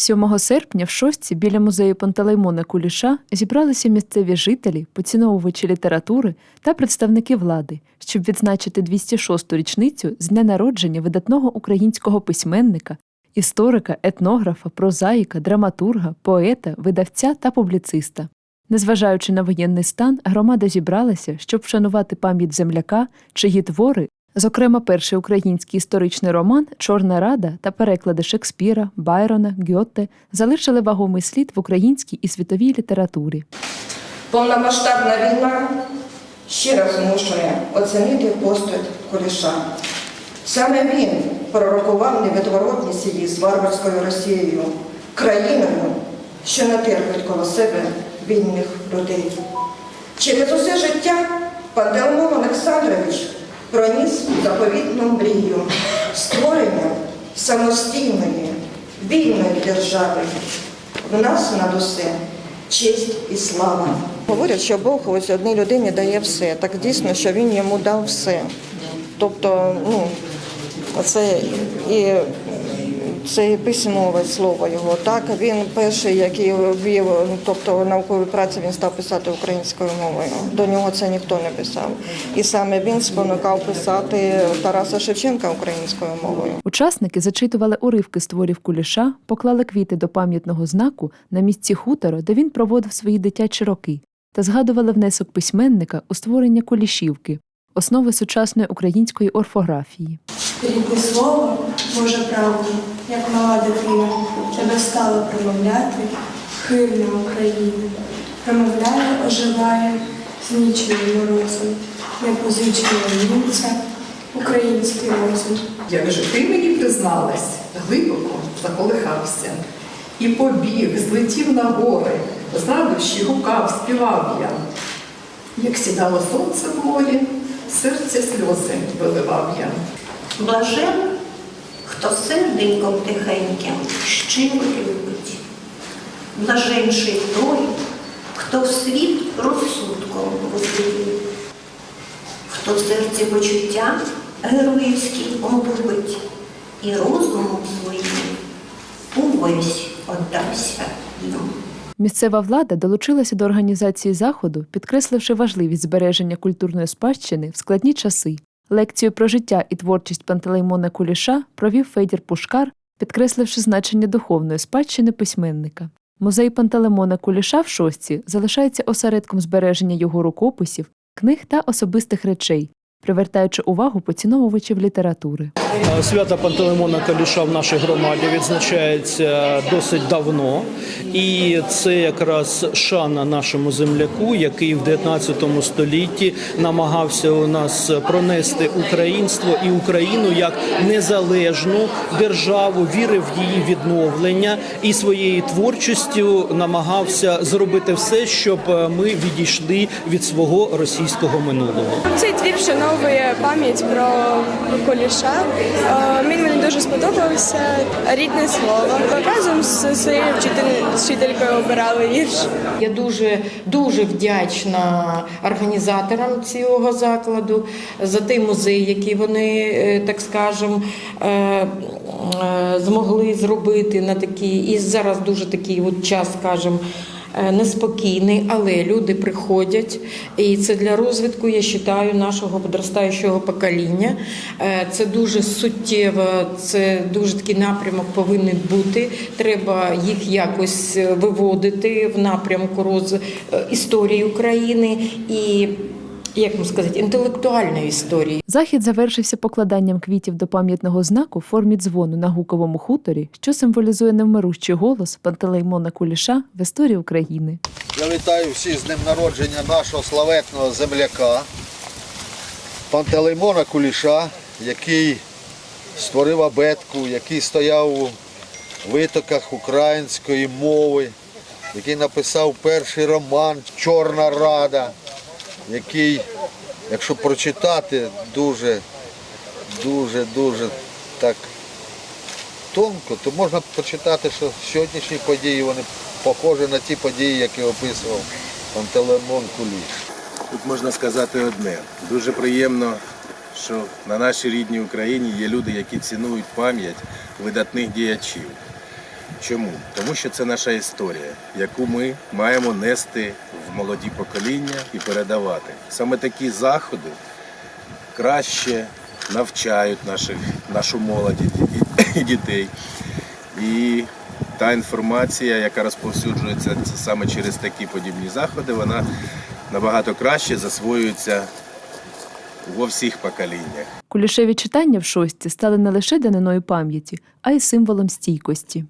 7 серпня в шостці біля музею Пантелеймона Куліша зібралися місцеві жителі, поціновувачі літератури та представники влади, щоб відзначити 206-ту річницю з дня народження видатного українського письменника, історика, етнографа, прозаїка, драматурга, поета, видавця та публіциста. Незважаючи на воєнний стан, громада зібралася, щоб вшанувати пам'ять земляка, чиї твори, зокрема перший український історичний роман Чорна Рада та переклади Шекспіра, Байрона, Гьотте залишили вагомий слід в українській і світовій літературі. Повномасштабна війна ще раз змушує оцінити постать Куліша. Саме він пророкував невідворотність її з варварською Росією, країною, що не терпить коло себе вільних людей. Через усе життя Пантелеймон Олександрович проніс заповітну мрію створення самостійної, вільної держави. В нас над усе честь і слава. Говорять, що Бог ось одній людині дає все. Так дійсно, що він йому дав все. Тобто, ну, це і це письмове слово його. Так він перший, який ввів, тобто наукові праці він став писати українською мовою. До нього це ніхто не писав. І саме він спонукав писати Тараса Шевченка українською мовою. Учасники зачитували уривки з творів Куліша, поклали квіти до пам'ятного знаку на місці хутора, де він проводив свої дитячі роки, та згадували внесок письменника у створення Кулішівки, основи сучасної української орфографії. Рідне слово, Боже правда, як мала дитина, тебе стало промовляти, хильна Україна. Промовляє, оживає, знічений морозом, не позиченого німця, український розум. Як же ти мені призналась, глибоко заколихався. І побіг, злетів на гори, з гукав, співав я. Як сідало сонце в морі, серця сльози виливав я. Блажен, хто серденьком тихеньким щиро любить. Блаженший той, хто в світ розсудком воздивив, хто в серці почуття героївські облюбить і розумом своїм увесь отдався йому. Місцева влада долучилася до організації заходу, підкресливши важливість збереження культурної спадщини в складні часи. Лекцію про життя і творчість Пантелеймона Куліша провів Федір Пушкар, підкресливши значення духовної спадщини письменника. Музей Пантелеймона Куліша в шостці залишається осередком збереження його рукописів, книг та особистих речей, привертаючи увагу поціновувачів літератури. Свято Пантелеймона Каліша в нашій громаді відзначається досить давно, і це якраз шана нашому земляку, який в 19 столітті намагався у нас пронести українство і Україну як незалежну державу, вірив в її відновлення і своєю творчістю намагався зробити все, щоб ми відійшли від свого російського минулого. Цей твір вшановує пам'ять про Куліша. Е, Він мені дуже сподобався. Рідне слово. Разом з своєю вчителькою обирали вірш. Я дуже дуже вдячна організаторам цього закладу за той музей, який вони, е, так скажемо, е, е, змогли зробити на такий. І зараз дуже такий от час, скажімо, е, Неспокійний, але люди приходять, і це для розвитку, я вважаю, нашого подростаючого покоління. Е, Це дуже суттєво, це дуже такий напрямок повинен бути. Треба їх якось виводити в напрямку роз е, історії України і як вам сказати, інтелектуальної історії. Захід завершився покладанням квітів до пам'ятного знаку в формі дзвону на гуковому хуторі, що символізує невмирущий голос Пантелеймона Куліша в історії України. Я вітаю всіх з днем народження нашого славетного земляка Пантелеймона Куліша, який створив абетку, який стояв у витоках української мови, який написав перший роман Чорна Рада, який, якщо прочитати, дуже, дуже, дуже так тонко, то можна почитати, що сьогоднішні події вони похожі на ті події, які описував Пантелеймон Куліш. Тут можна сказати одне. Дуже приємно, що на нашій рідній Україні є люди, які цінують пам'ять видатних діячів. Чому? Тому що це наша історія, яку ми маємо нести в молоді покоління і передавати. Саме такі заходи краще навчають наших, нашу молодь і- і дітей. І та інформація, яка розповсюджується саме через такі подібні заходи, вона набагато краще засвоюється во всіх поколіннях. Кулішеві читання в шості стали не лише даниною пам'яті, а й символом стійкості.